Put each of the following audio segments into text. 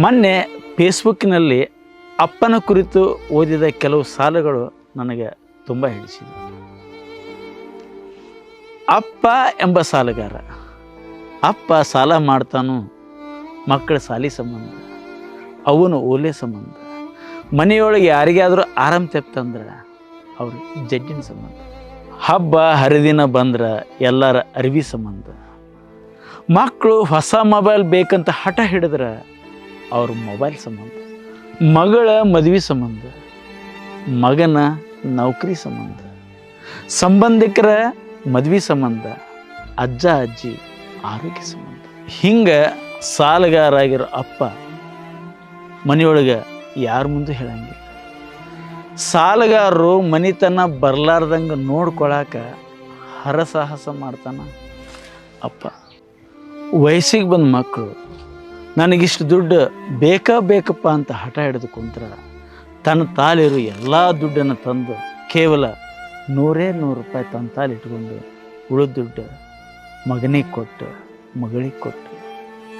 ಮೊನ್ನೆ ಫೇಸ್ಬುಕ್ಕಿನಲ್ಲಿ ಅಪ್ಪನ ಕುರಿತು ಓದಿದ ಕೆಲವು ಸಾಲುಗಳು ನನಗೆ ತುಂಬ ಹಿಡಿಸಿದೆ ಅಪ್ಪ ಎಂಬ ಸಾಲಗಾರ, ಅಪ್ಪ ಸಾಲ ಮಾಡ್ತಾನು ಮಕ್ಕಳ ಸಾಲಿ ಸಂಬಂಧ, ಅವನು ಓಲೆ ಸಂಬಂಧ, ಮನೆಯೊಳಗೆ ಯಾರಿಗಾದರೂ ಆರಾಮ್ ತೆಪ್ತಂದ್ರೆ ಅವ್ರ ಜಡ್ಡಿನ ಸಂಬಂಧ, ಹಬ್ಬ ಹರಿದಿನ ಬಂದ್ರೆ ಎಲ್ಲರ ಅರಿವಿ ಸಂಬಂಧ ಮಕ್ಕಳು ಹೊಸ ಮೊಬೈಲ್ ಬೇಕಂತ ಹಠ ಹಿಡಿದ್ರೆ ಅವ್ರ ಮೊಬೈಲ್ ಸಂಬಂಧ, ಮಗಳ ಮದುವೆ ಸಂಬಂಧ, ಮಗನ ನೌಕರಿ ಸಂಬಂಧ, ಸಂಬಂಧಿಕರ ಮದುವೆ ಸಂಬಂಧ, ಅಜ್ಜ, ಅಜ್ಜಿ, ಆರೋಗ್ಯ ಸಂಬಂಧ. ಹಿಂಗೆ ಸಾಲಗಾರಾಗಿರೋ ಅಪ್ಪ ಮನೆಯೊಳಗೆ ಯಾರ ಮುಂದೆ ಹೇಳಂಗಿಲ್ಲ. ಸಾಲಗಾರರು ಮನಿತನ ಬರ್ಲಾರ್ದಂಗೆ ನೋಡ್ಕೊಳಕ ಹರಸಾಹಸ ಮಾಡ್ತಾನ ಅಪ್ಪ. ವಯಸ್ಸಿಗೆ ಬಂದ ಮಕ್ಕಳು ನನಗಿಷ್ಟು ದುಡ್ಡು ಬೇಕಾ ಬೇಕಪ್ಪ ಅಂತ ಹಠ ಹಿಡಿದು ಕುಂತ್ರ ತನ್ನ ತಾಲಿರು ಎಲ್ಲ ದುಡ್ಡನ್ನು ತಂದು ಕೇವಲ ನೂರೇ ನೂರು ರೂಪಾಯಿ ತನ್ನ ತಾಲಿ ಇಟ್ಕೊಂಡು ಉಳಿದ ದುಡ್ಡು ಮಗನಿಗೆ ಕೊಟ್ಟು, ಮಗಳಿಗೆ ಕೊಟ್ಟು,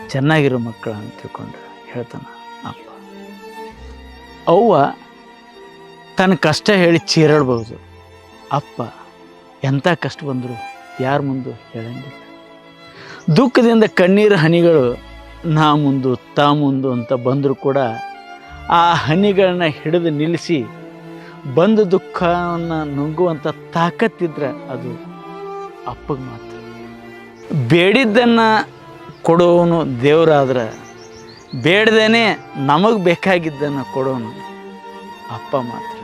ಚೆನ್ನಾಗಿರೋ ಮಕ್ಕಳು ಅಂತ ತಿಳ್ಕೊಂಡು ಹೇಳ್ತಾನೆ ಅಪ್ಪ. ಅವ್ವ ತನ್ನ ಕಷ್ಟ ಹೇಳಿ ಚೀರಾಡ್ಬೋದು. ಅಪ್ಪ ಎಂಥ ಕಷ್ಟ ಬಂದರೂ ಯಾರ ಮುಂದೆ ಹೇಳಂಗಿಲ್ಲ. ದುಃಖದಿಂದ ಕಣ್ಣೀರು ಹನಿಗಳು ನಾ ಮುಂದು, ತಾ ಮುಂದು ಅಂತ ಬಂದರೂ ಕೂಡ ಆ ಹನಿಗಳನ್ನ ಹಿಡಿದು ನಿಲ್ಲಿಸಿ ಬಂದ ದುಃಖವನ್ನು ನುಂಗುವಂಥ ತಾಕತ್ತಿದ್ರೆ ಅದು ಅಪ್ಪಗೆ ಮಾತ್ರ ಬೇಡಿದ್ದನ್ನು ಕೊಡೋನು ದೇವರಾದ್ರೆ, ಬೇಡದೇನೆ ನಮಗೆ ಬೇಕಾಗಿದ್ದನ್ನು ಕೊಡೋನು ಅಪ್ಪ ಮಾತ್ರ.